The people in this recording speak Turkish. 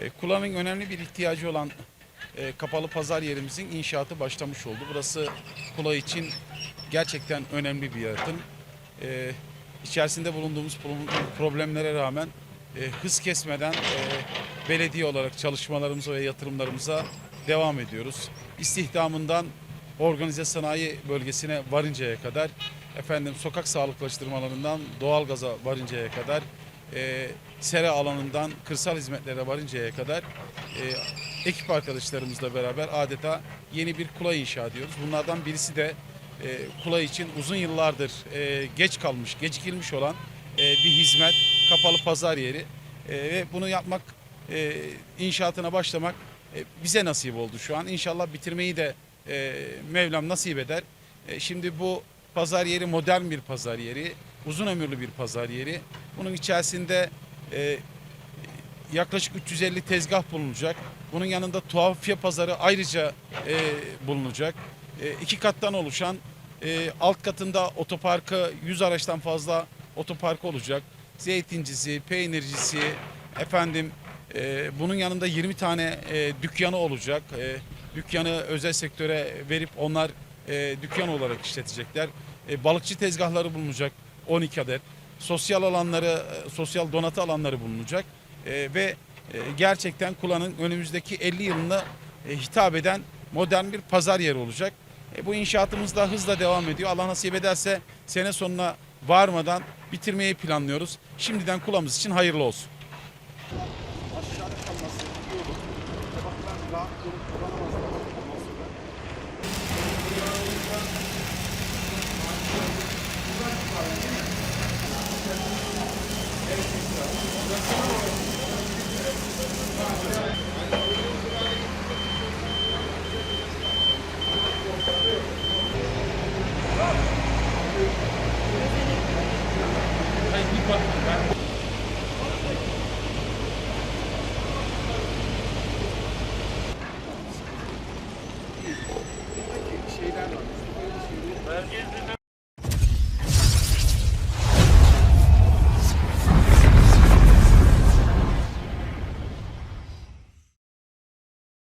E, Kula'nın önemli bir ihtiyacı olan e, kapalı pazar yerimizin inşaatı başlamış oldu. Burası Kula için gerçekten önemli bir yatırım. E, içerisinde bulunduğumuz pro- problemlere rağmen e, hız kesmeden e, belediye olarak çalışmalarımıza ve yatırımlarımıza devam ediyoruz. İstihdamından organize sanayi bölgesine varıncaya kadar, efendim sokak sağlıklaştırmalarından doğalgaza varıncaya kadar, e, sera alanından kırsal hizmetlere varıncaya kadar e, ekip arkadaşlarımızla beraber adeta yeni bir kula inşa ediyoruz. Bunlardan birisi de e, kula için uzun yıllardır e, geç kalmış, gecikilmiş olan e, bir hizmet, kapalı pazar yeri E, ve bunu yapmak, e, inşaatına başlamak e, bize nasip oldu şu an. İnşallah bitirmeyi de e, Mevlam nasip eder. E, şimdi bu pazar yeri modern bir pazar yeri, uzun ömürlü bir pazar yeri. Bunun içerisinde e, yaklaşık 350 tezgah bulunacak. Bunun yanında tuhafiye pazarı ayrıca e, bulunacak. E, iki kattan oluşan e, alt katında otoparkı 100 araçtan fazla otopark olacak. Zeytincisi, peynircisi, efendim e, bunun yanında 20 tane e, dükkanı olacak. E, dükkanı özel sektöre verip onlar e, dükkan olarak işletecekler. E, balıkçı tezgahları bulunacak 12 adet. Sosyal alanları, e, sosyal donatı alanları bulunacak. E, ve e, gerçekten Kula'nın önümüzdeki 50 yılına hitap eden modern bir pazar yeri olacak. Bu inşaatımız da hızla devam ediyor. Allah nasip ederse sene sonuna varmadan bitirmeyi planlıyoruz. Şimdiden Kula'mız için hayırlı olsun. aşağıda kalması iyi olur. Tabaklar rahat kullanamazlar şeyler var. Böyle şeyleri